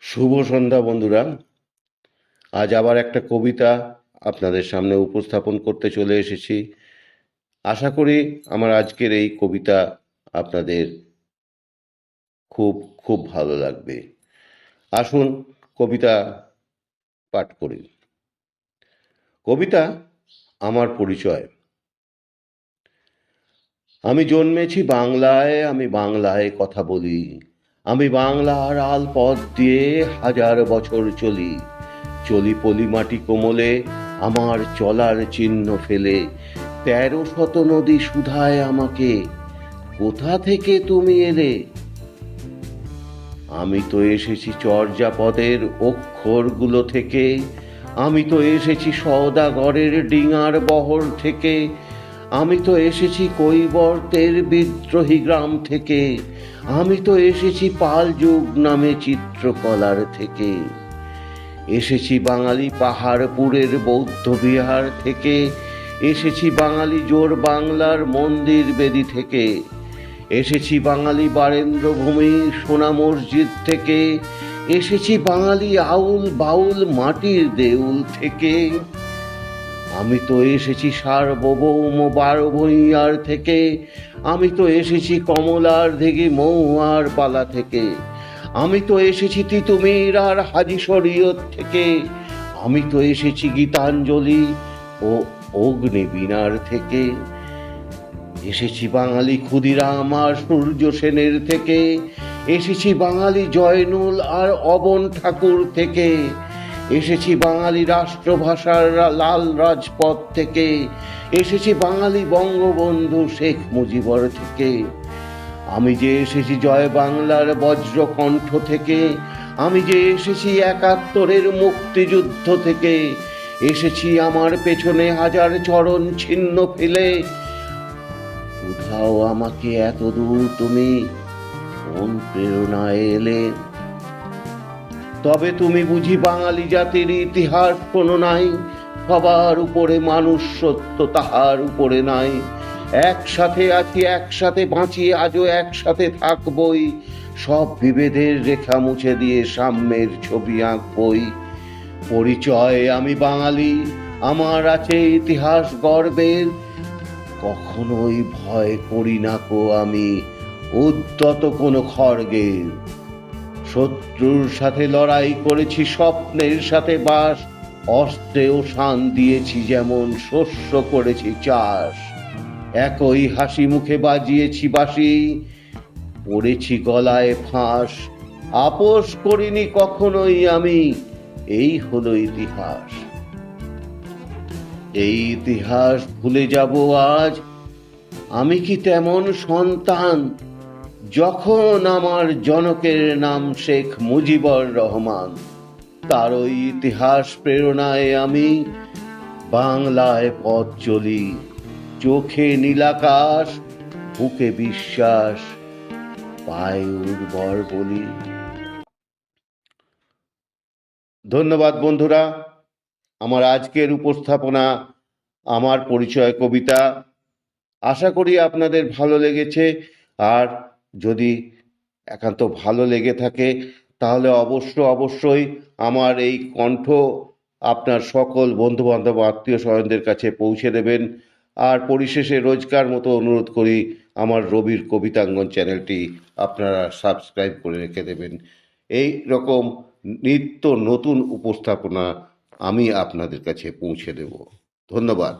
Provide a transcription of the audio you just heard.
শুভ সন্ধ্যা, বন্ধুরা। আজ আবার একটা কবিতা আপনাদের সামনে উপস্থাপন করতে চলে এসেছি। আশা করি আমার আজকের এই কবিতা আপনাদের খুব খুব ভালো লাগবে। আসুন কবিতা পাঠ করি। কবিতা আমার পরিচয়। আমি জন্মেছি বাংলায়, আমি বাংলায় কথা বলি। আমি বাংলার আল পথ দিয়ে হাজার বছর চলি। চলি পলি মাটি কোমলে, আমার চলার চিহ্ন ফেলে। তেরো শত নদী সুধায় আমাকে, কোথা থেকে তুমি এলে? আমি তো এসেছি চর্যাপদের অক্ষরগুলো থেকে। আমি তো এসেছি সওদাগরের ডিঙার বহর থেকে। আমি তো এসেছি কৈবর্তের বিদ্রোহী গ্রাম থেকে। আমি তো এসেছি পাল যুগ নামে চিত্রকলার থেকে। এসেছি বাঙালি পাহাড়পুরের বৌদ্ধ বিহার থেকে। এসেছি বাঙালি জোর বাংলার মন্দির বেদি থেকে। এসেছি বাঙালি বারেন্দ্র ভূমি সোনা মসজিদ থেকে। এসেছি বাঙালি আউল বাউল মাটির দেউল থেকে। আমি তো এসেছি সার্বভৌম বারো ভূঁইয়ার থেকে। আমি তো এসেছি কমলার দিঘি মৌয়ার পালা থেকে। আমি তো এসেছি তিতুমির আর হাজি শরীয়ত থেকে। আমি তো এসেছি গীতাঞ্জলি ও অগ্নি অগ্নিবীণার থেকে। এসেছি বাঙালি ক্ষুদিরাম আর সূর্য সেনের থেকে। এসেছি বাঙালি জয়নুল আর অবন ঠাকুর থেকে। এসেছি বাঙালি রাষ্ট্রভাষার লাল রাজপথ থেকে। এসেছি বাঙালি বঙ্গবন্ধু শেখ মুজিবর থেকে। আমি যে এসেছি জয় বাংলার বজ্রকণ্ঠ থেকে, আমি যে এসেছি একাত্তরের মুক্তিযুদ্ধ থেকে, এসেছি আমার পেছনে হাজার চরণ ছিন্ন ফেলে। কোথাও আমাকে এত দূর তুমি কোন প্রেরণায় এলে? তবে তুমি বুঝি বাঙালি জাতির ইতিহাস কোনো নাই? সবার উপরে মানুষ সত্য তাহার উপরে নাই। একসাথে আছি, একসাথে বাঁচি, আজও একসাথে থাকবই। সব বিভেদের রেখা মুছে দিয়ে সাম্যের ছবি আঁকবই। পরিচয় আমি বাঙালি, আমার আছে ইতিহাস গর্বের। কখনোই ভয় করি না কো আমি, উদ্যত কোনো খড়গের শত্রুর সাথে লড়াই করেছি, স্বপ্নের সাথে বাস। অস্ত্রেও শান দিয়েছি যেমন শস্য করেছি চাষ। একই হাসি মুখে বাজিয়েছি বাসি পড়েছি গলায় ফাঁস। আপোষ করিনি কখনোই আমি, এই হলো ইতিহাস। এই ইতিহাস ভুলে যাব আজ, আমি কি তেমন সন্তান? যখন আমার জনকের নাম শেখ মুজিবর রহমান, তার ওই ইতিহাস প্রেরণায় আমি বাংলায় পথ চলি। চোখে নীলাকাশ বুকে বিশ্বাস, পায়ে উর্বর বলি। ধন্যবাদ বন্ধুরা। আমার আজকের উপস্থাপনা, আমার পরিচয় কবিতা। আশা করি আপনাদের ভালো লেগেছে। আর যদি একান্ত ভালো লেগে থাকে, তাহলে অবশ্য অবশ্যই আমার এই কণ্ঠ আপনার সকল বন্ধুবান্ধব, আত্মীয় স্বজনদের কাছে পৌঁছে দেবেন। আর পরিশেষে রোজকার মতো অনুরোধ করি, আমার রবির কবিতাঙ্গন চ্যানেলটি আপনারা সাবস্ক্রাইব করে রেখে দেবেন। এই রকম নিত্য নতুন উপস্থাপনা আমি আপনাদের কাছে পৌঁছে দেব। ধন্যবাদ।